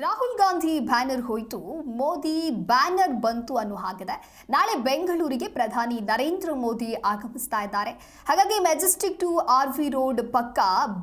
Rahul Gandhi banner ಹೋಯಿತು, Modi banner ಬಂತು ಅನ್ನೋ ಹಾಗಿದೆ. ನಾಳೆ ಬೆಂಗಳೂರಿಗೆ ಪ್ರಧಾನಿ ನರೇಂದ್ರ ಮೋದಿ ಆಗಮಿಸ್ತಾ ಇದ್ದಾರೆ. ಹಾಗಾಗಿ Majestic to R V road ಪಕ್ಕ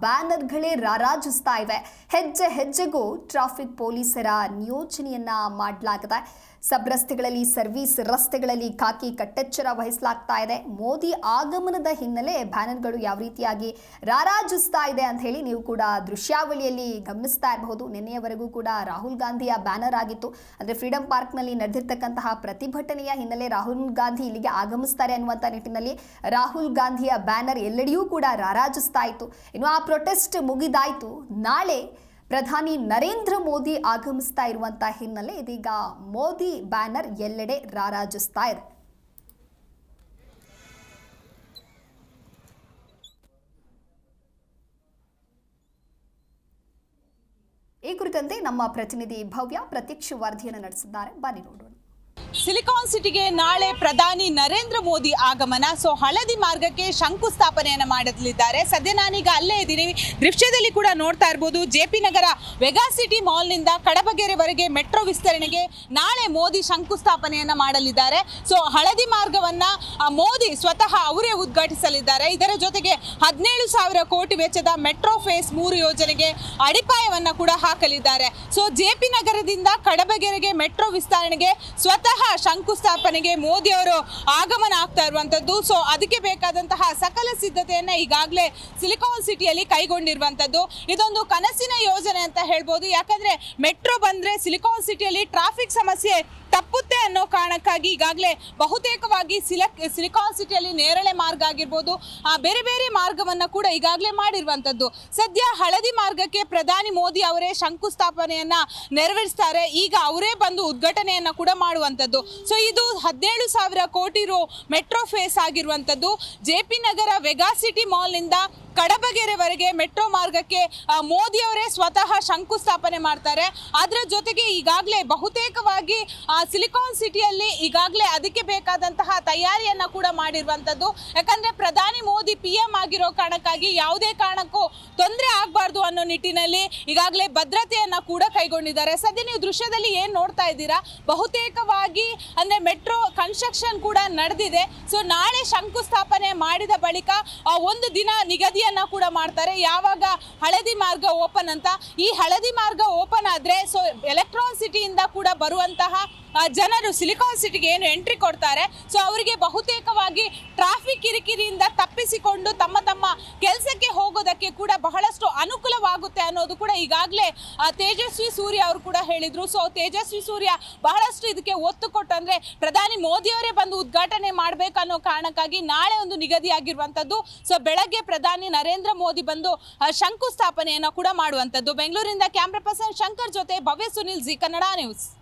ಬ್ಯಾನರ್ಗಳೇ ರಾರಾಜಿಸ್ತಾ ಇವೆ. ಹೆಜ್ಜೆ ಹೆಜ್ಜೆಗೂ ಟ್ರಾಫಿಕ್ ಪೊಲೀಸರ ನಿಯೋಜನೆಯನ್ನ ಮಾಡಲಾಗಿದೆ. ಸಬ್ ರಸ್ತೆಗಳಲ್ಲಿ ಸರ್ವಿಸ್ ರಸ್ತೆಗಳಲ್ಲಿ ಖಾಕಿ ಕಟ್ಟೆಚ್ಚರ ವಹಿಸಲಾಗ್ತಾ ಇದೆ. ಮೋದಿ ಆಗಮನದ ಹಿನ್ನೆಲೆ ಬ್ಯಾನರ್ಗಳು ಯಾವ ರೀತಿಯಾಗಿ ರಾರಾಜಿಸ್ತಾ ಇದೆ ಅಂತ ಹೇಳಿ ನೀವು ಕೂಡ ದೃಶ್ಯಾವಳಿಯಲ್ಲಿ ಗಮನಿಸ್ತಾ ಇರಬಹುದು. ನಿನ್ನೆಯವರೆಗೂ ಕೂಡ ರಾಹುಲ್ ಗಾಂಧಿಯ ಬ್ಯಾನರ್ ಆಗಿತ್ತು. ಅಂದ್ರೆ ಫ್ರೀಡಂ ಪಾರ್ಕ್ನಲ್ಲಿ ನಡೆದಿರ್ತಕ್ಕಂತಹ ಪ್ರತಿಭಟನೆಯ ಹಿನ್ನೆಲೆ ರಾಹುಲ್ ಗಾಂಧಿ ಇಲ್ಲಿಗೆ ಆಗಮಿಸ್ತಾರೆ ಅನ್ನುವಂಥ ನಿಟ್ಟಿನಲ್ಲಿ ರಾಹುಲ್ ಗಾಂಧಿಯ ಬ್ಯಾನರ್ ಎಲ್ಲೆಡೆಯೂ ಕೂಡ ರಾರಾಜಿಸ್ತಾ ಇತ್ತು. ಇನ್ನು ಆ ಪ್ರೊಟೆಸ್ಟ್ ಮುಗಿದಾಯಿತು. ನಾಳೆ ಪ್ರಧಾನಿ ನರೇಂದ್ರ ಮೋದಿ ಆಗಮಿಸ್ತಾ ಇರುವಂಥ ಹಿನ್ನೆಲೆ ಇದೀಗ ಮೋದಿ ಬ್ಯಾನರ್ ಎಲ್ಲೆಡೆ ರಾರಾಜಿಸ್ತಾ ಇದೆ ಈ ಕುರಿತಂತೆ ನಮ್ಮ ಪ್ರತಿನಿಧಿ ಭವ್ಯ ಪ್ರತ್ಯಕ್ಷ ವರದಿಯನ್ನು ನಡೆಸಿದ್ದಾರೆ. ಬನ್ನಿ ನೋಡೋಣ. ಸಿಲಿಕಾನ್ ಸಿಟಿಗೆ ನಾಳೆ ಪ್ರಧಾನಿ ನರೇಂದ್ರ ಮೋದಿ ಆಗಮನ. ಸೊ ಹಳದಿ ಮಾರ್ಗಕ್ಕೆ ಶಂಕುಸ್ಥಾಪನೆಯನ್ನು ಮಾಡಲಿದ್ದಾರೆ ಸದ್ಯ ನಾನೀಗ ಅಲ್ಲೇ ಇದ್ದೀನಿ. ದೃಶ್ಯದಲ್ಲಿ ಕೂಡ ನೋಡ್ತಾ ಇರ್ಬೋದು, J P Nagar Vega City ಮಾಲ್ನಿಂದ ಕಡಬಗೆರೆವರೆಗೆ ಮೆಟ್ರೋ ವಿಸ್ತರಣೆಗೆ ನಾಳೆ ಮೋದಿ ಶಂಕುಸ್ಥಾಪನೆಯನ್ನು ಮಾಡಲಿದ್ದಾರೆ. ಸೊ ಹಳದಿ ಮಾರ್ಗವನ್ನು ಮೋದಿ ಸ್ವತಃ ಅವರೇ ಉದ್ಘಾಟಿಸಲಿದ್ದಾರೆ. ಇದರ ಜೊತೆಗೆ ಹದಿನೇಳು ಸಾವಿರ ಕೋಟಿ ವೆಚ್ಚದ ಮೆಟ್ರೋ ಫೇಸ್ ಮೂರು ಯೋಜನೆಗೆ ಅಡಿಪಾಯವನ್ನು ಕೂಡ ಹಾಕಲಿದ್ದಾರೆ. ಸೊ ಜೆ ಪಿ ನಗರದಿಂದ ಕಡಬಗೆರೆಗೆ ಮೆಟ್ರೋ ವಿಸ್ತರಣೆಗೆ ಸ್ವತಃ ಶಂಕುಸ್ಥಾಪನೆಗೆ ಮೋದಿ ಅವರು ಆಗಮನ ಆಗ್ತಾ ಇರುವಂತದ್ದು. ಸೊ ಅದಕ್ಕೆ ಬೇಕಾದಂತಹ ಸಕಲ ಸಿದ್ಧತೆಯನ್ನ ಈಗಾಗಲೇ ಸಿಲಿಕಾನ್ ಸಿಟಿಯಲ್ಲಿ ಕೈಗೊಂಡಿರುವಂತದ್ದು. ಇದೊಂದು ಕನಸಿನ ಯೋಜನೆ ಅಂತ ಹೇಳ್ಬೋದು. ಯಾಕಂದ್ರೆ, ಮೆಟ್ರೋ ಬಂದ್ರೆ ಸಿಲಿಕಾನ್ ಸಿಟಿಯಲ್ಲಿ ಟ್ರಾಫಿಕ್ ಸಮಸ್ಯೆ ತಪ್ಪುತ್ತೆ ಅನ್ನೋ ಕಾರಣಕ್ಕಾಗಿ ಈಗಾಗಲೇ ಬಹುತೇಕವಾಗಿ ಸಿಲಕ್, ಸಿಲಿಕಾನ್ ಸಿಟಿಯಲ್ಲಿ ನೇರಳೆ ಮಾರ್ಗ ಆಗಿರ್ಬೋದು, ಆ ಬೇರೆ ಬೇರೆ ಮಾರ್ಗವನ್ನು ಕೂಡ ಈಗಾಗಲೇ ಮಾಡಿರುವಂಥದ್ದು. ಸದ್ಯ ಹಳದಿ ಮಾರ್ಗಕ್ಕೆ ಪ್ರಧಾನಿ ಮೋದಿ ಅವರೇ ಶಂಕುಸ್ಥಾಪನೆಯನ್ನು ನೆರವೇರಿಸ್ತಾರೆ. ಈಗ ಅವರೇ ಬಂದು ಉದ್ಘಾಟನೆಯನ್ನು ಕೂಡ ಮಾಡುವಂಥದ್ದು. ಸೊ ಇದು ಹದಿನೇಳು ಸಾವಿರ ಕೋಟಿ ರು ಮೆಟ್ರೋ ಫೇಸ್ ಆಗಿರುವಂಥದ್ದು. J P Nagar Vega City ಮಾಲ್ನಿಂದ ಕಡಬಗೆರೆವರೆಗೆ ಮೆಟ್ರೋ ಮಾರ್ಗಕ್ಕೆ ಮೋದಿಯವರೇ ಸ್ವತಃ ಶಂಕುಸ್ಥಾಪನೆ ಮಾಡ್ತಾರೆ. ಅದರ ಜೊತೆಗೆ ಈಗಾಗಲೇ ಬಹುತೇಕವಾಗಿ ಸಿಲಿಕಾನ್ ಸಿಟಿಯಲ್ಲಿ ಈಗಾಗಲೇ ಅದಕ್ಕೆ ಬೇಕಾದಂತಹ ತಯಾರಿಯನ್ನು ಕೂಡ ಮಾಡಿರುವಂಥದ್ದು. ಯಾಕಂದರೆ ಪ್ರಧಾನಿ ಮೋದಿ ಪಿ ಎಂ ಆಗಿರೋ ಕಾರಣಕ್ಕಾಗಿ ಯಾವುದೇ ಕಾರಣಕ್ಕೂ ತೊಂದರೆ ಆಗಬಾರ್ದು ಅನ್ನೋ ನಿಟ್ಟಿನಲ್ಲಿ ಈಗಾಗಲೇ ಭದ್ರತೆಯನ್ನು ಕೂಡ ಕೈಗೊಂಡಿದ್ದಾರೆ. ಸದ್ಯ ನೀವು ದೃಶ್ಯದಲ್ಲಿ ಏನು ನೋಡ್ತಾ ಇದ್ದೀರಾ? ಬಹುತೇಕವಾಗಿ ಅಂದರೆ ಮೆಟ್ರೋ ಕನ್ಸ್ಟ್ರಕ್ಷನ್ ಕೂಡ ನಡೆದಿದೆ. ಸೊ ನಾಳೆ ಶಂಕುಸ್ಥಾಪನೆ ಮಾಡಿದ ಬಳಿಕ ಒಂದು ದಿನ ನಿಗದಿಯನ್ನ ಕೂಡ ಮಾಡ್ತಾರೆ. ಯಾವಾಗ ಹಳದಿ ಮಾರ್ಗ ಓಪನ್ ಅಂತ, ಈ ಹಳದಿ ಮಾರ್ಗ ಓಪನ್ ಆದ್ರೆ ಸೊ ಎಲೆಕ್ಟ್ರಾನ್ ಸಿಟಿಯಿಂದ ಕೂಡ ಬರುವಂತಹ ಜನರು ಸಿಲಿಕಾನ್ ಸಿಟಿಗೆ ಏನು ಎಂಟ್ರಿ ಕೊಡ್ತಾರೆ. ಸೊ ಅವರಿಗೆ ಬಹುತೇಕವಾಗಿ ಟ್ರಾಫಿಕ್ ಕಿರಿಕಿರಿಯಿಂದ ತಪ್ಪಿಸಿಕೊಂಡು ತಮ್ಮ ತಮ್ಮ ಕೆಲಸಕ್ಕೆ ಹೋಗೋದಕ್ಕೆ ಕೂಡ ಬಹಳಷ್ಟು ಅನುಕೂಲವಾಗುತ್ತೆ ಅನ್ನೋದು ಕೂಡ ಈಗಾಗಲೇ ತೇಜಸ್ವಿ ಸೂರ್ಯ ಅವರು ಕೂಡ ಹೇಳಿದರು. ಸೊ ತೇಜಸ್ವಿ ಸೂರ್ಯ ಬಹಳಷ್ಟು ಇದಕ್ಕೆ ಒತ್ತು ಕೊಟ್ಟಂದರೆ ಪ್ರಧಾನಿ ಮೋದಿಯವರೇ ಬಂದು ಉದ್ಘಾಟನೆ ಮಾಡಬೇಕನ್ನೋ ಕಾರಣಕ್ಕಾಗಿ ನಾಳೆ ಒಂದು ನಿಗದಿಯಾಗಿರುವಂಥದ್ದು. ಸೊ ಬೆಳಗ್ಗೆ ಪ್ರಧಾನಿ ನರೇಂದ್ರ ಮೋದಿ ಬಂದು ಶಂಕುಸ್ಥಾಪನೆಯನ್ನು ಕೂಡ ಮಾಡುವಂಥದ್ದು. ಬೆಂಗಳೂರಿನಿಂದ ಕ್ಯಾಮ್ರಾ ಪರ್ಸನ್ ಶಂಕರ್ ಜೊತೆ ಭವ್ಯ ಸುನಿಲ್ ಜಿ, ಕನ್ನಡ ನ್ಯೂಸ್.